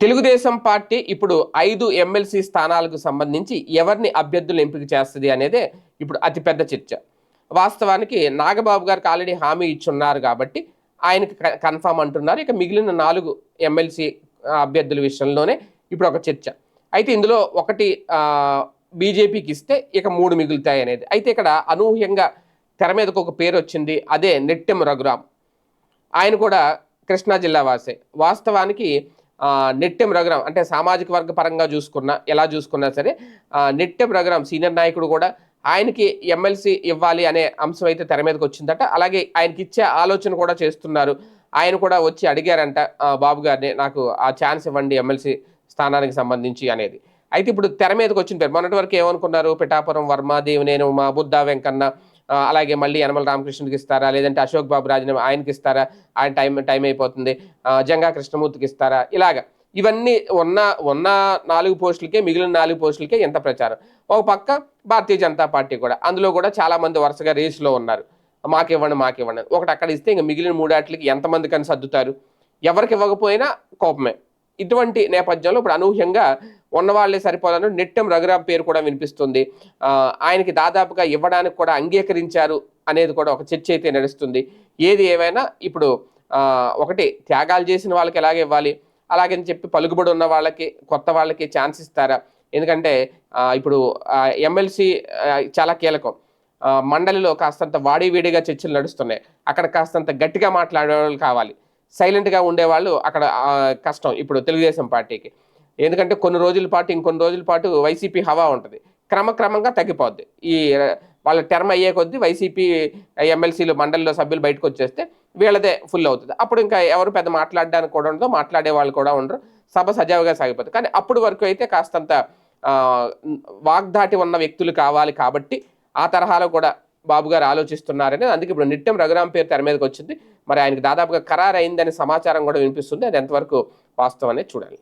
Telugu Desam party ఇప్పుడు ఐదు MLC స్థానాలకు సంబంధించి ఎవరిని అభ్యర్థులు ఎంపిక చేస్తుంది అనేదే ఇప్పుడు అతిపెద్ద చర్చ. వాస్తవానికి నాగబాబు గారికి ఆల్రెడీ హామీ ఇచ్చున్నారు కాబట్టి ఆయనకి క- కన్ఫామ్ అంటున్నారు. ఇక మిగిలిన నాలుగు ఎమ్మెల్సీ అభ్యర్థుల విషయంలోనే ఇప్పుడు ఒక చర్చ. అయితే ఇందులో ఒకటి బీజేపీకి ఇస్తే ఇక మూడు మిగులుతాయి అనేది. అయితే ఇక్కడ అనూహ్యంగా తెర మీదకు ఒక పేరు వచ్చింది అదే నెట్టెం రఘురామ్. ఆయన కూడా కృష్ణా జిల్లా వాసే. వాస్తవానికి నెట్టెం రఘురామ్ అంటే సామాజిక వర్గ పరంగా చూసుకున్నా ఎలా చూసుకున్నా సరే ఆ, నెట్టెం సీనియర్ నాయకుడు కూడా ఆయనకి ఎమ్మెల్సీ ఇవ్వాలి అనే అంశం అయితే తెర మీదకి వచ్చిందట. అలాగే ఆయనకి ఇచ్చే ఆలోచన కూడా చేస్తున్నారు. ఆయన కూడా వచ్చి అడిగారంట బాబు గారిని నాకు ఆ ఛాన్స్ ఇవ్వండి ఎమ్మెల్సీ స్థానానికి సంబంధించి అనేది. అయితే ఇప్పుడు తెర మీదకి వచ్చింటారు పేరు మొన్నటి వరకు ఏమనుకున్నారు? పిఠాపురం వర్మ దేవినేని మా బుద్ధా వెంకన్న అలాగే మళ్ళీ యనమల రామకృష్ణుడికి ఇస్తారా? లేదంటే అశోక్ బాబు రాజీనామా ఆయనకి ఇస్తారా? ఆయన టైం టైం అయిపోతుంది. జంగా కృష్ణమూర్తికి ఇస్తారా? ఇలాగా. ఇవన్నీ ఉన్న ఉన్న నాలుగు పోస్టులకే మిగిలిన నాలుగు పోస్టులకే ఎంత ప్రచారం? ఒక పక్క భారతీయ జనతా పార్టీ కూడా. అందులో కూడా చాలామంది వరుసగా రేసులో ఉన్నారు. మాకివ్వండి మాకివ్వండి. ఒకటి అక్కడ ఇస్తే ఇంకా మిగిలిన మూడాట్లకి ఎంతమంది కానీ సర్దుతారు? ఎవరికి ఇవ్వకపోయినా కోపమే. ఇటువంటి నేపథ్యంలో ఇప్పుడు అనూహ్యంగా ఉన్నవాళ్ళే సరిపోదని నిట్టం రఘురాబ్ పేరు కూడా వినిపిస్తుంది. ఆయనకి దాదాపుగా ఇవ్వడానికి కూడా అంగీకరించారు అనేది కూడా ఒక చర్చ అయితే నడుస్తుంది. ఏది ఏమైనా ఇప్పుడు ఒకటి త్యాగాలు చేసిన వాళ్ళకి ఎలాగ ఇవ్వాలి? అలాగని చెప్పి పలుకుబడి ఉన్న వాళ్ళకి కొత్త వాళ్ళకి ఛాన్స్ ఇస్తారా? ఎందుకంటే ఇప్పుడు ఎమ్మెల్సీ చాలా కీలకం. మండలిలో కాస్తంత వాడివీడిగా చర్చలు నడుస్తున్నాయి. అక్కడ కాస్తంత గట్టిగా మాట్లాడే వాళ్ళు కావాలి. సైలెంట్గా ఉండేవాళ్ళు అక్కడ కష్టం. ఇప్పుడు తెలుగుదేశం పార్టీకి. ఎందుకంటే కొన్ని రోజుల పాటు ఇంకొన్ని రోజుల పాటు వైసీపీ హవా ఉంటుంది. క్రమక్రమంగా తగ్గిపోద్ది. ఈ వాళ్ళ టర్మ్ అయ్యే కొద్దీ వైసీపీ ఎమ్మెల్సీలు మండలిలో సభ్యులు బయటకు వచ్చేస్తే వీళ్ళదే ఫుల్ అవుతుంది. అప్పుడు ఇంకా ఎవరు పెద్ద మాట్లాడడానికి కూడా ఉండదు మాట్లాడే వాళ్ళు కూడా ఉండరు. సభ సజావుగా సాగిపోతుంది కానీ అప్పుడు వరకు అయితే కాస్తంత వాగ్దాటి ఉన్న వ్యక్తులు కావాలి కాబట్టి ఆ తరహాలో కూడా బాబు గారు ఆలోచిస్తున్నారని అందుకే ఇప్పుడు నిత్యం రఘురాం పేరు తెర మీదకి వచ్చింది. మరి ఆయనకు దాదాపుగా ఖరారు అయిందనే సమాచారం కూడా వినిపిస్తుంది. అది ఎంతవరకు వాస్తవం అనేది చూడాలి.